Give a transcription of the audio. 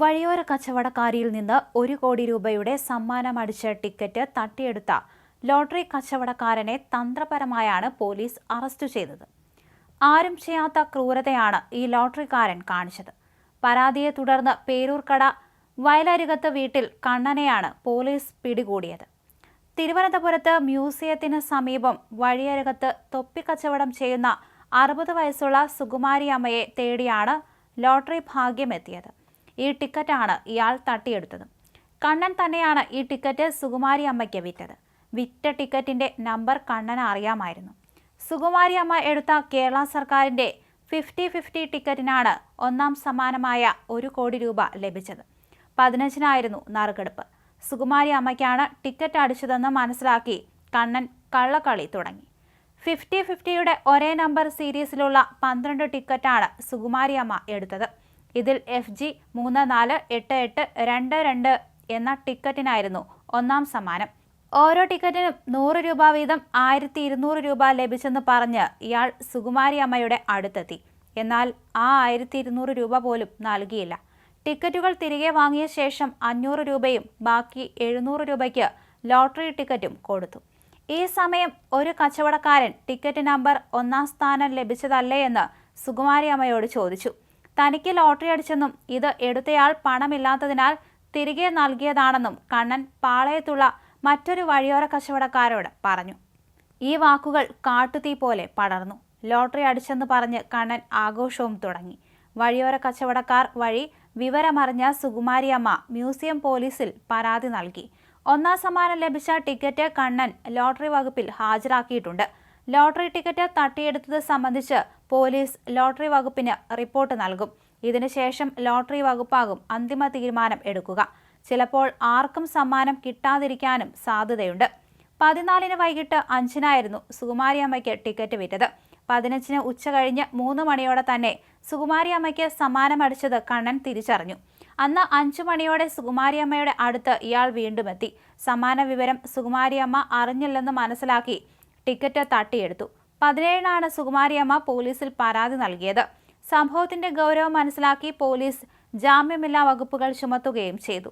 വഴിയോര കച്ചവടക്കാരിയിൽ നിന്ന് ഒരു കോടി രൂപയുടെ സമ്മാനം അടിച്ച ടിക്കറ്റ് തട്ടിയെടുത്ത ലോട്ടറി കച്ചവടക്കാരനെ തന്ത്രപരമായാണ് പോലീസ് അറസ്റ്റ് ചെയ്തത്. ആരും ചെയ്യാത്ത ക്രൂരതയാണ് ഈ ലോട്ടറിക്കാരൻ കാണിച്ചത്. പരാതിയെ തുടർന്ന് പേരൂർക്കട വയലരികത്ത് വീട്ടിൽ കണ്ണനെയാണ് പോലീസ് പിടികൂടിയത്. തിരുവനന്തപുരത്ത് മ്യൂസിയത്തിന് സമീപം വഴിയരകത്ത് തൊപ്പിക്കച്ചവടം ചെയ്യുന്ന അറുപത് വയസ്സുള്ള സുകുമാരി അമ്മയെ തേടിയാണ് ലോട്ടറി ഭാഗ്യമെത്തിയത്. ഈ ടിക്കറ്റാണ് ഇയാൾ തട്ടിയെടുത്തത്. കണ്ണൻ തന്നെയാണ് ഈ ടിക്കറ്റ് സുകുമാരി അമ്മയ്ക്ക് വിറ്റത്. വിറ്റ ടിക്കറ്റിന്റെ നമ്പർ കണ്ണൻ അറിയാമായിരുന്നു. സുകുമാരി അമ്മ എടുത്ത കേരള സർക്കാരിന്റെ ഫിഫ്റ്റി ഫിഫ്റ്റി ടിക്കറ്റിനാണ് ഒന്നാം സമ്മാനമായ ഒരു കോടി രൂപ ലഭിച്ചത്. പതിനഞ്ചിനായിരുന്നു നറുക്കെടുപ്പ്. സുകുമാരി അമ്മയ്ക്കാണ് ടിക്കറ്റ് അടിച്ചതെന്ന് മനസ്സിലാക്കി കണ്ണൻ കള്ളക്കളി തുടങ്ങി. ഫിഫ്റ്റി ഫിഫ്റ്റിയുടെ ഒരേ നമ്പർ സീരീസിലുള്ള പന്ത്രണ്ട് ടിക്കറ്റാണ് സുകുമാരി അമ്മ എടുത്തത്. ഇതിൽ എഫ് ജി മൂന്ന് നാല് എട്ട് എട്ട് രണ്ട് രണ്ട് എന്ന ടിക്കറ്റിനായിരുന്നു ഒന്നാം സമ്മാനം. ഓരോ ടിക്കറ്റിനും നൂറ് രൂപ വീതം ആയിരത്തി ഇരുന്നൂറ് രൂപ ലഭിച്ചെന്ന് പറഞ്ഞ് ഇയാൾ സുകുമാരി അമ്മയുടെ അടുത്തെത്തി. എന്നാൽ ആ ആയിരത്തി ഇരുന്നൂറ് രൂപ പോലും നൽകിയില്ല. ടിക്കറ്റുകൾ തിരികെ വാങ്ങിയ ശേഷം അഞ്ഞൂറ് രൂപയും ബാക്കി എഴുന്നൂറ് രൂപയ്ക്ക് ലോട്ടറി ടിക്കറ്റും കൊടുത്തു. ഈ സമയം ഒരു കച്ചവടക്കാരൻ ടിക്കറ്റ് നമ്പർ ഒന്നാം സ്ഥാനം ലഭിച്ചതല്ലേ എന്ന് സുകുമാരി അമ്മയോട് ചോദിച്ചു. തനിക്ക് ലോട്ടറി അടിച്ചെന്നും ഇത് എടുത്തയാൾ പണമില്ലാത്തതിനാൽ തിരികെ നൽകിയതാണെന്നും കണ്ണൻ പാളയത്തുള്ള മറ്റൊരു വഴിയോര കച്ചവടക്കാരോട് പറഞ്ഞു. ഈ വാക്കുകൾ കാട്ടുതീ പോലെ പടർന്നു. ലോട്ടറി അടിച്ചെന്ന് പറഞ്ഞ് കണ്ണൻ ആഘോഷവും തുടങ്ങി. വഴിയോര കച്ചവടക്കാർ വഴി വിവരമറിഞ്ഞ സുകുമാരിയമ്മ മ്യൂസിയം പോലീസിൽ പരാതി നൽകി. ഒന്നാം സമ്മാനം ലഭിച്ച ടിക്കറ്റ് കണ്ണൻ ലോട്ടറി വകുപ്പിൽ ഹാജരാക്കിയിട്ടുണ്ട്. ലോട്ടറി ടിക്കറ്റ് തട്ടിയെടുത്തത് സംബന്ധിച്ച് പോലീസ് ലോട്ടറി വകുപ്പിന് റിപ്പോർട്ട് നൽകും. ഇതിനുശേഷം ലോട്ടറി വകുപ്പാകും അന്തിമ തീരുമാനം എടുക്കുക. ചിലപ്പോൾ ആർക്കും സമ്മാനം കിട്ടാതിരിക്കാനും സാധ്യതയുണ്ട്. പതിനാലിന് വൈകിട്ട് അഞ്ചിനായിരുന്നു സുകുമാരി അമ്മയ്ക്ക് ടിക്കറ്റ് വിറ്റത്. പതിനഞ്ചിന് ഉച്ച കഴിഞ്ഞ് മൂന്ന് മണിയോടെ തന്നെ സുകുമാരി അമ്മയ്ക്ക് സമ്മാനം അടിച്ചത് കണ്ണൻ തിരിച്ചറിഞ്ഞു. അന്ന് അഞ്ചു മണിയോടെ സുകുമാരിയമ്മയുടെ അടുത്ത് ഇയാൾ വീണ്ടുമെത്തി സമ്മാന വിവരം സുകുമാരിയമ്മ അറിഞ്ഞില്ലെന്ന് മനസ്സിലാക്കി ടിക്കറ്റ് തട്ടിയെടുത്തു. പതിനേഴിനാണ് സുകുമാരിയമ്മ പോലീസിൽ പരാതി നൽകിയത്. സംഭവത്തിന്റെ ഗൗരവം മനസ്സിലാക്കി പോലീസ് ജാമ്യമില്ലാ വകുപ്പുകൾ ചുമത്തുകയും ചെയ്തു.